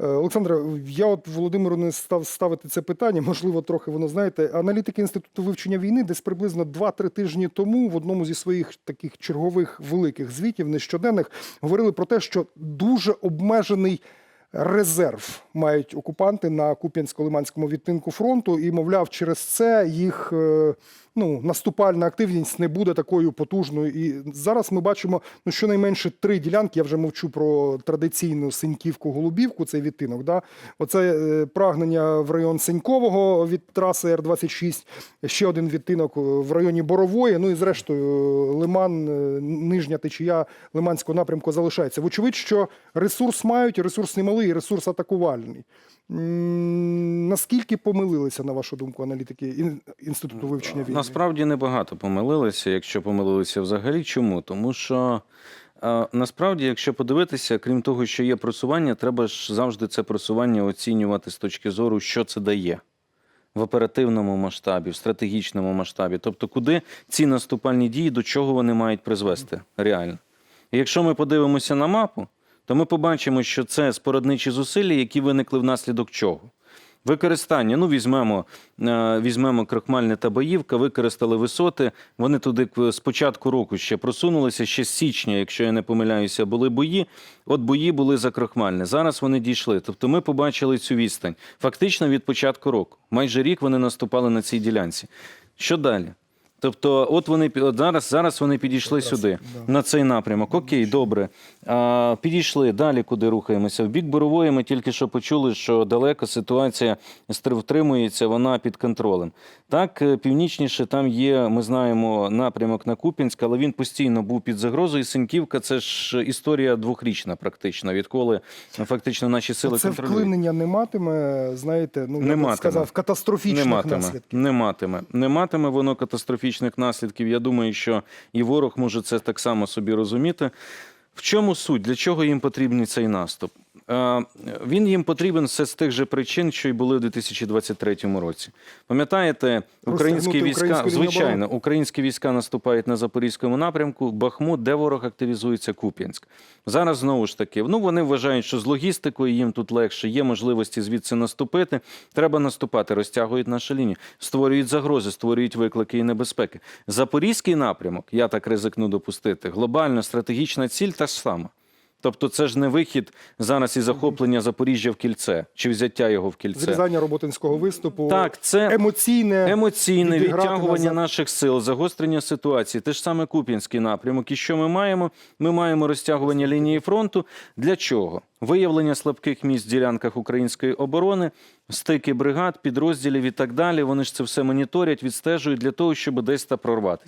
Е, Олександре, я от Володимиру не став ставити це питання. Можливо, трохи воно знаєте. Аналітики інституту вивчення війни десь приблизно 2-3 тижні тому в одному зі своїх таких чергових великих звітів нещоденних говорили про те, що дуже обмежений. Резерв мають окупанти на Куп'янсько-Лиманському відтинку фронту, і мовляв, через це їх е, ну наступальна активність не буде такою потужною. І зараз ми бачимо ну щонайменше три ділянки. Я вже мовчу про традиційну Синьківку Голубівку. Цей відтинок. Да? Оце е, прагнення в район Синькового від траси Р 26 ще один відтинок в районі Борової. Ну і зрештою Лиман, е, нижня течія Лиманського напрямку залишається. Вочевидь, що ресурс мають, ресурс немалий, ресурс атакувальний. Наскільки помилилися, на вашу думку, аналітики Ін- інституту вивчення війни? Насправді небагато помилилися, якщо помилилися взагалі. Чому? Тому що е, насправді, якщо подивитися, крім того, що є просування, треба ж завжди це просування оцінювати з точки зору, що це дає. В оперативному масштабі, в стратегічному масштабі, тобто, куди ці наступальні дії, до чого вони мають призвести реально. І якщо ми подивимося на мапу, то ми побачимо, що це спорядничі зусилля, які виникли внаслідок чого. Використання, ну візьмемо, е, візьмемо Крохмальне та Боївка, використали висоти. Вони туди з початку року ще просунулися. Ще з січня, якщо я не помиляюся, були бої. От бої були за крахмальне. Зараз вони дійшли. Тобто ми побачили цю відстань. Фактично від початку року. Майже рік вони наступали на цій ділянці. Що далі? Тобто, от вони от зараз, зараз вони підійшли сюди, на цей напрямок. Окей, добре. А, підійшли далі, куди рухаємося. В бік Борової ми тільки що почули, що далеко ситуація втримується, вона під контролем. Так, е, північніше там є, ми знаємо, напрямок на Куп'янськ, але він постійно був під загрозою. Синьківка це ж історія двохрічна, практично, відколи фактично наші сили Це контролюють. вклинення не матиме, знаєте, ну Не я матиме. сказав, катастрофічних не матиме, наслідків. Не матиме. Не матиме воно катастрофічних наслідків. Я думаю, що і ворог може це так само собі розуміти. В чому суть? Для чого їм потрібний цей наступ? Е, Він їм потрібен все з тих же причин, що й були в 2023 році. Пам'ятаєте, українські війська, звичайно, українські війська наступають на запорізькому напрямку. Бахмут, де ворог активізується, Куп'янськ. Зараз знову ж таки, ну вони вважають, що з логістикою їм тут легше, є можливості звідси наступити. Треба наступати, розтягують нашу лінію, створюють загрози, створюють виклики і небезпеки. Запорізький напрямок, я так ризикну допустити, глобальна стратегічна ціль та ж сама. Тобто, це ж не вихід зараз і захоплення Запоріжжя в кільце чи взяття його в кільце. Зрізання роботинського виступу, Так, це емоційне, Емоційне відтягування назад. наших сил, загострення ситуації, те ж саме Куп'янський напрямок. І що ми маємо? Ми маємо розтягування лінії фронту. Для чого? Виявлення слабких місць в ділянках української оборони, стики бригад, підрозділів і так далі. Вони ж це все моніторять, відстежують для того, щоб десь та прорватися.